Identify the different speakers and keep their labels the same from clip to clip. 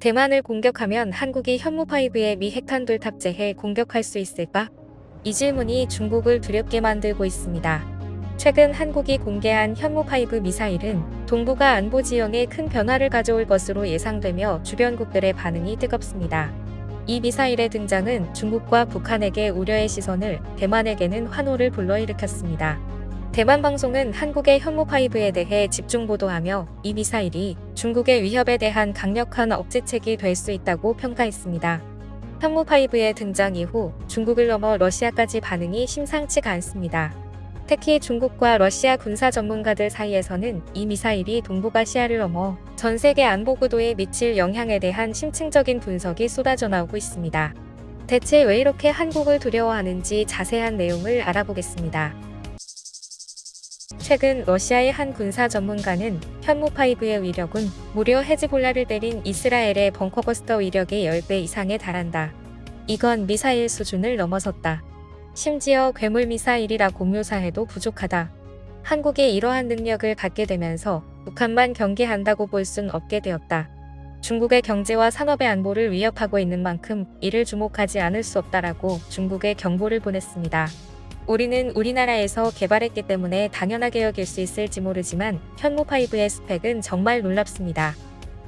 Speaker 1: 대만을 공격하면 한국이 현무5에 미 핵탄두를 탑재해 공격할 수 있을까? 이 질문이 중국을 두렵게 만들고 있습니다. 최근 한국이 공개한 현무5 미사일은 동북아 안보 지형에 큰 변화를 가져올 것으로 예상되며 주변국들의 반응이 뜨겁습니다. 이 미사일의 등장은 중국과 북한에게 우려의 시선을, 대만에게는 환호를 불러일으켰습니다. 대만 방송은 한국의 현무5에 대해 집중 보도하며 이 미사일이 중국의 위협에 대한 강력한 억제책이 될 수 있다고 평가했습니다. 현무5의 등장 이후 중국을 넘어 러시아까지 반응이 심상치가 않습니다. 특히 중국과 러시아 군사 전문가들 사이에서는 이 미사일이 동북아시아를 넘어 전 세계 안보 구도에 미칠 영향에 대한 심층적인 분석이 쏟아져 나오고 있습니다. 대체 왜 이렇게 한국을 두려워하는지 자세한 내용을 알아보겠습니다. 최근 러시아의 한 군사 전문가는 현무5의 위력은 무려 헤즈볼라를 때린 이스라엘의 벙커버스터 위력의 10배 이상에 달한다. 이건 미사일 수준을 넘어섰다. 심지어 괴물 미사일이라고 묘사해도 부족하다. 한국이 이러한 능력을 갖게 되면서 북한만 경계한다고 볼 순 없게 되었다. 중국의 경제와 산업의 안보를 위협하고 있는 만큼 이를 주목하지 않을 수 없다라고 중국에 경보를 보냈습니다. 우리는 우리나라에서 개발했기 때문에 당연하게 여길 수 있을지 모르지만 현무5의 스펙은 정말 놀랍습니다.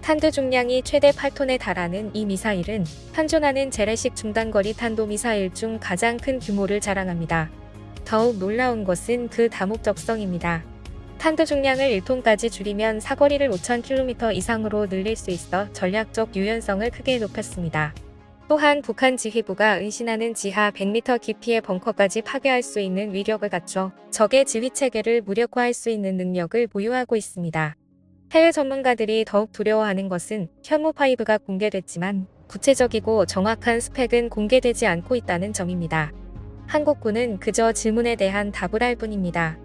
Speaker 1: 탄두 중량이 최대 8톤에 달하는 이 미사일은 현존하는 재래식 중단거리 탄도 미사일 중 가장 큰 규모를 자랑합니다. 더욱 놀라운 것은 그 다목적성입니다. 탄두 중량을 1톤까지 줄이면 사거리를 5,000km 이상으로 늘릴 수 있어 전략적 유연성을 크게 높였습니다. 또한 북한 지휘부가 은신하는 지하 100m 깊이의 벙커까지 파괴할 수 있는 위력을 갖춰 적의 지휘 체계를 무력화할 수 있는 능력을 보유하고 있습니다. 해외 전문가들이 더욱 두려워하는 것은 현무5가 공개됐지만 구체적이고 정확한 스펙은 공개되지 않고 있다는 점입니다. 한국군은 그저 질문에 대한 답을 할 뿐입니다.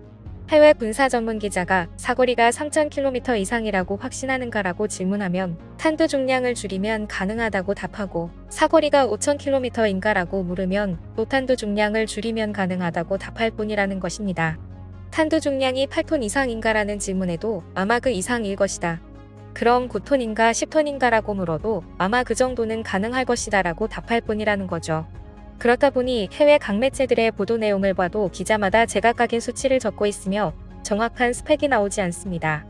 Speaker 1: 해외 군사 전문 기자가 사거리가 3,000km 이상이라고 확신하는가라고 질문하면 탄두 중량을 줄이면 가능하다고 답하고 사거리가 5,000km인가라고 물으면 노탄두 중량을 줄이면 가능하다고 답할 뿐이라는 것입니다. 탄두 중량이 8톤 이상인가라는 질문에도 아마 그 이상일 것이다. 그럼 9톤인가 10톤인가라고 물어도 아마 그 정도는 가능할 것이다라고 답할 뿐이라는 거죠. 그렇다 보니 해외 강매체들의 보도 내용을 봐도 기자마다 제각각의 수치를 적고 있으며 정확한 스펙이 나오지 않습니다.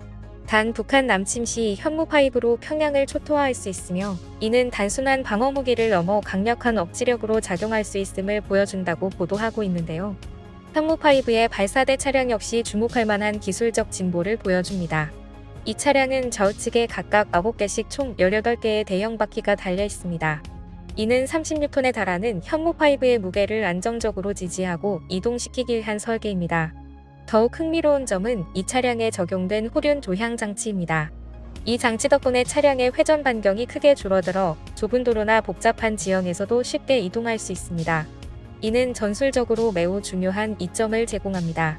Speaker 1: 단 북한 남침 시 현무5로 평양을 초토화할 수 있으며 이는 단순한 방어 무기를 넘어 강력한 억지력으로 작용할 수 있음을 보여준다고 보도하고 있는데요. 현무5의 발사대 차량 역시 주목할 만한 기술적 진보를 보여줍니다. 이 차량은 좌우측에 각각 9개씩 총 18개의 대형 바퀴가 달려 있습니다. 이는 36톤에 달하는 현무5의 무게를 안정적으로 지지하고 이동시키기 위한 설계입니다. 더욱 흥미로운 점은 이 차량에 적용된 후륜 조향 장치입니다. 이 장치 덕분에 차량의 회전 반경이 크게 줄어들어 좁은 도로나 복잡한 지형에서도 쉽게 이동할 수 있습니다. 이는 전술적으로 매우 중요한 이점을 제공합니다.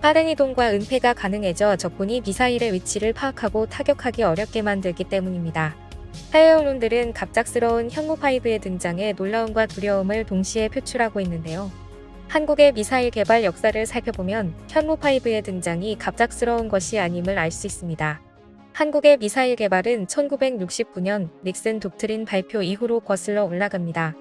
Speaker 1: 빠른 이동과 은폐가 가능해져 적군이 미사일의 위치를 파악하고 타격하기 어렵게 만들기 때문입니다. 해외 언론들은 갑작스러운 현무5의 등장에 놀라움과 두려움을 동시에 표출하고 있는데요. 한국의 미사일 개발 역사를 살펴보면 현무5의 등장이 갑작스러운 것이 아님을 알 수 있습니다. 한국의 미사일 개발은 1969년 닉슨 독트린 발표 이후로 거슬러 올라갑니다.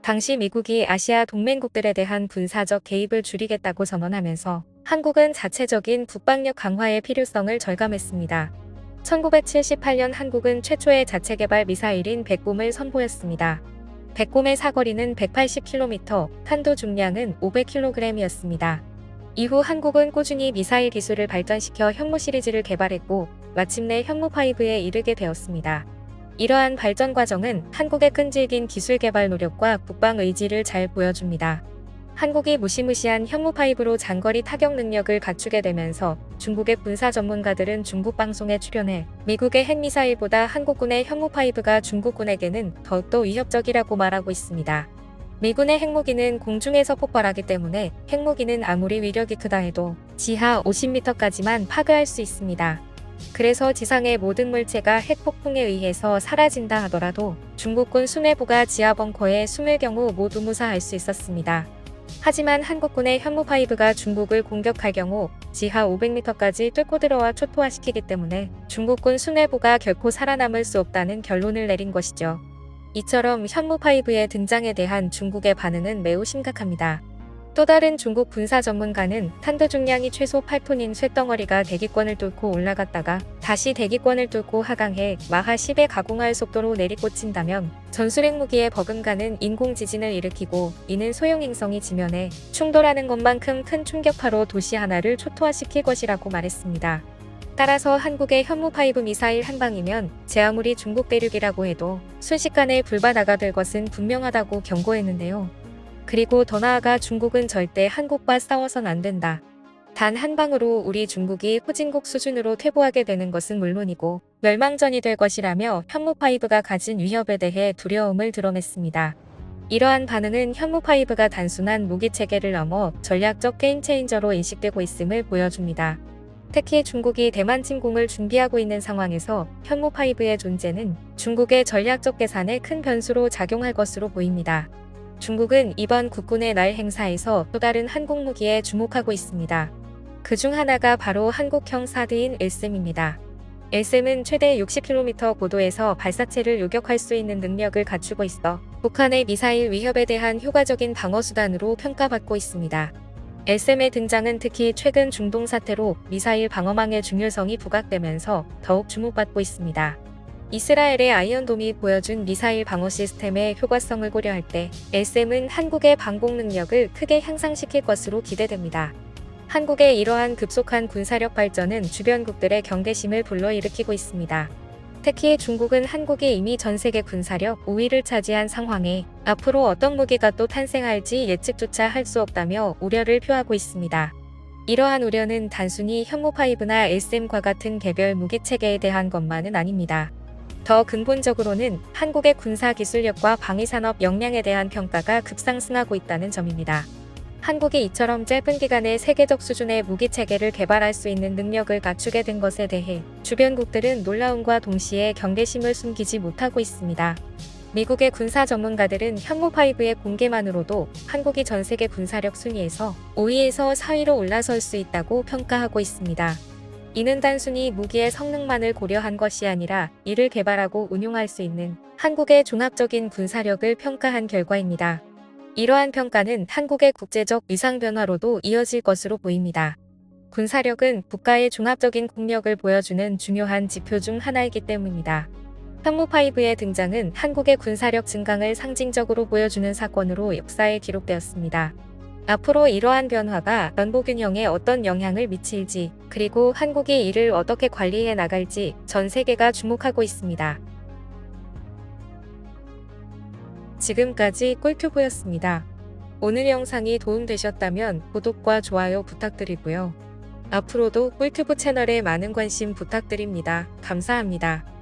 Speaker 1: 당시 미국이 아시아 동맹국들에 대한 군사적 개입을 줄이겠다고 선언하면서 한국은 자체적인 국방력 강화의 필요성을 절감했습니다. 1978년 한국은 최초의 자체 개발 미사일인 백곰을 선보였습니다. 백곰의 사거리는 180km, 탄도 중량은 500kg이었습니다. 이후 한국은 꾸준히 미사일 기술을 발전시켜 현무 시리즈를 개발했고 마침내 현무5에 이르게 되었습니다. 이러한 발전 과정은 한국의 끈질긴 기술 개발 노력과 국방 의지를 잘 보여줍니다. 한국이 무시무시한 현무5로 장거리 타격 능력을 갖추게 되면서 중국의 군사 전문가들은 중국 방송에 출연해 미국의 핵미사일보다 한국군의 현무5가 중국군에게는 더욱더 위협적이라고 말하고 있습니다. 미군의 핵무기는 공중에서 폭발하기 때문에 핵무기는 아무리 위력이 크다 해도 지하 50m까지만 파괴할 수 있습니다. 그래서 지상의 모든 물체가 핵폭풍에 의해서 사라진다 하더라도 중국군 수뇌부가 지하 벙커에 숨을 경우 모두 무사할 수 있었습니다. 하지만 한국군의 현무5가 중국을 공격할 경우 지하 500m까지 뚫고 들어와 초토화시키기 때문에 중국군 수뇌부가 결코 살아남을 수 없다는 결론을 내린 것이죠. 이처럼 현무5의 등장에 대한 중국의 반응은 매우 심각합니다. 또 다른 중국 군사 전문가는 탄도 중량이 최소 8톤인 쇳덩어리가 대기권을 뚫고 올라갔다가 다시 대기권을 뚫고 하강해 마하 10에 가공할 속도로 내리꽂힌다면 전술핵 무기에 버금가는 인공 지진을 일으키고 이는 소형 행성이 지면에 충돌하는 것만큼 큰 충격파로 도시 하나를 초토화시킬 것이라고 말했습니다. 따라서 한국의 현무5 미사일 한 방이면 제 아무리 중국 대륙이라고 해도 순식간에 불바다가 될 것은 분명하다고 경고했는데요. 그리고 더 나아가 중국은 절대 한국과 싸워선 안 된다. 단 한 방으로 우리 중국이 후진국 수준으로 퇴보하게 되는 것은 물론이고 멸망전이 될 것이라며 현무5가 가진 위협에 대해 두려움을 드러냈습니다. 이러한 반응은 현무5가 단순한 무기 체계를 넘어 전략적 게임 체인저로 인식되고 있음을 보여줍니다. 특히 중국이 대만 침공을 준비하고 있는 상황에서 현무5의 존재는 중국의 전략적 계산에 큰 변수로 작용할 것으로 보입니다. 중국은 이번 국군의 날 행사에서 또 다른 한국 무기에 주목하고 있습니다. 그 중 하나가 바로 한국형 사드인 일셈입니다. 일셈은 최대 60km 고도에서 발사체를 요격할 수 있는 능력을 갖추고 있어 북한의 미사일 위협에 대한 효과적인 방어 수단으로 평가받고 있습니다. LSM의 등장은 특히 최근 중동 사태로 미사일 방어망의 중요성이 부각되면서 더욱 주목받고 있습니다. 이스라엘의 아이언돔이 보여준 미사일 방어 시스템의 효과성을 고려할 때 LSM은 한국의 방공 능력을 크게 향상시킬 것으로 기대됩니다. 한국의 이러한 급속한 군사력 발전은 주변국들의 경계심을 불러일으키고 있습니다. 특히 중국은 한국이 이미 전 세계 군사력 5위를 차지한 상황에 앞으로 어떤 무기가 또 탄생할지 예측조차 할 수 없다며 우려를 표하고 있습니다. 이러한 우려는 단순히 현무5나 SM과 같은 개별 무기 체계에 대한 것만은 아닙니다. 더 근본적으로는 한국의 군사 기술력과 방위산업 역량에 대한 평가가 급상승하고 있다는 점입니다. 한국이 이처럼 짧은 기간에 세계적 수준의 무기 체계를 개발할 수 있는 능력을 갖추게 된 것에 대해 주변국들은 놀라움과 동시에 경계심을 숨기지 못하고 있습니다. 미국의 군사 전문가들은 현무5의 공개만으로도 한국이 전 세계 군사력 순위에서 5위에서 4위로 올라설 수 있다고 평가하고 있습니다. 이는 단순히 무기의 성능만을 고려한 것이 아니라 이를 개발하고 운용할 수 있는 한국의 종합적인 군사력을 평가한 결과입니다. 이러한 평가는 한국의 국제적 위상 변화로도 이어질 것으로 보입니다. 군사력은 국가의 종합적인 국력을 보여주는 중요한 지표 중 하나이기 때문입니다. 현무5의 등장은 한국의 군사력 증강을 상징적으로 보여주는 사건으로 역사에 기록되었습니다. 앞으로 이러한 변화가 연보균형에 어떤 영향을 미칠지, 그리고 한국이 이를 어떻게 관리해 나갈지 전 세계가 주목하고 있습니다. 지금까지 꿀튜브였습니다. 오늘 영상이 도움되셨다면 구독과 좋아요 부탁드리고요. 앞으로도 꿀튜브 채널에 많은 관심 부탁드립니다. 감사합니다.